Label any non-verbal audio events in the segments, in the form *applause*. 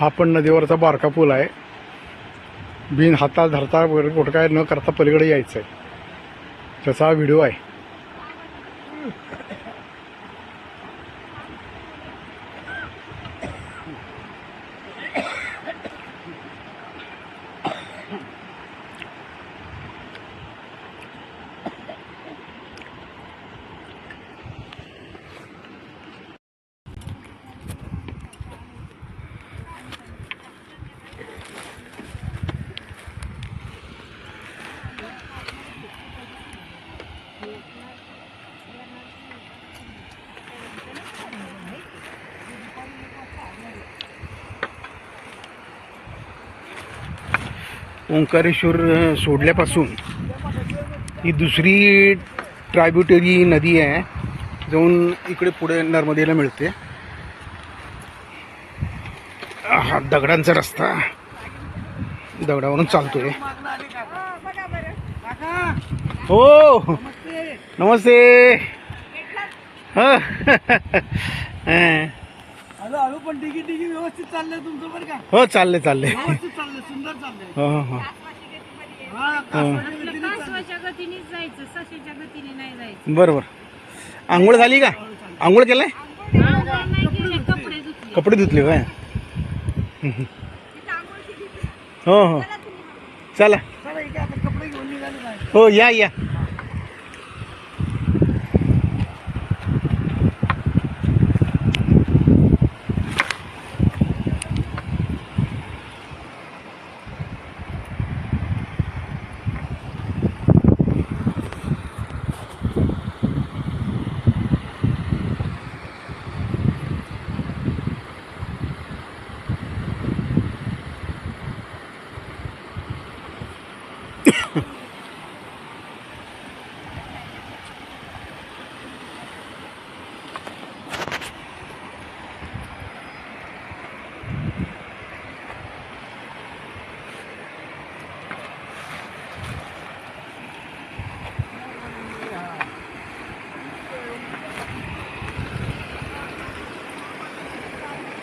हा पण नदीवरचा बारका पूल आहे. बिन हाता धरता वगैरे कुठं काय न करता पलीकडे यायचं आहे त्याचा हा व्हिडिओ आहे. ओंकारेश्वर सोडल्यापासून ही दुसरी ट्रायब्युटरी नदी आहे जाऊन इकडे पुढे नर्मदेला मिळते. हा दगडांचा रस्ता दगडावरून चालतोय. हो नमस्ते. हा. *laughs* हा. हॅलो हॅलो पण डिगी डिगी व्यवस्थित चाललंय तुमचं बरं का? हो चालले चालले व्यवस्थित चाललंय सुंदर चाललंय. हो हो हो. हा कासवाच्या गतीने चाललंय. कासवाच्या गतीनेच जायचं सशीच्या गतीने नाही जायचं. बरोबर. आंघोळ झाली का? आंघोळ केलाय? आंघोळ नाही केले कपडे धुतले. कपडे धुतले काय हो हो. चला चला. इकडे आता कपडे घेऊन निघाले काय हो या या.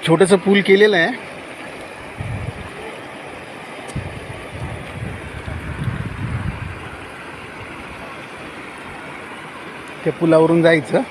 छोटंसं पूल केलेलं आहे. त्या पुलावरून जायचं.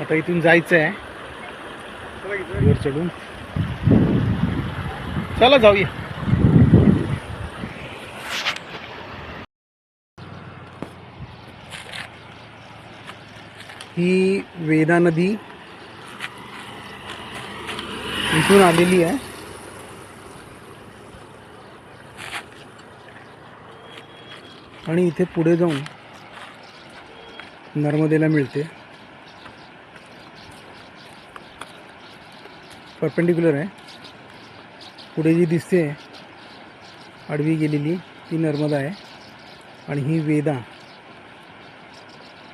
आता इथून जायचं आहे वर चढून चला जाऊया. ही वेदा नदी इथून आलेली आहे. आणि इथे पुढे जाऊन नर्मदेला मिळते. परपेंडिक्युलर आहे. पुढे जी दिसते आडवी गेलेली ती नर्मदा आहे. आणि ही वेदा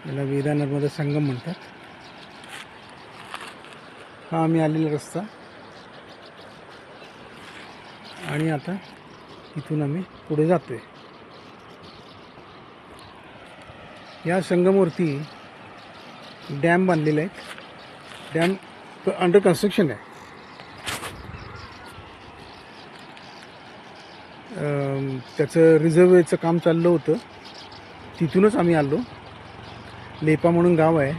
याला वेदा नर्मदा संगम म्हणतात. हा आम्ही आलेला रस्ता. आणि आता इथून आम्ही पुढे जातोय. या संगमवरती डॅम बांधलेले आहेत डॅम अंडर कन्स्ट्रक्शन आहे. त्याचं रिझर्वेचं काम चाललं होतं. तिथूनच आम्ही आलो. लेपा म्हणून गाव आहे.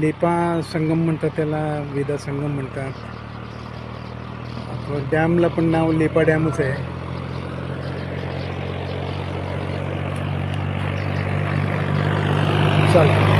लेपा संगम म्हणतात त्याला वेदा संगम म्हणतात. डॅमला पण नाव लेपा डॅमच आहे. चालेल.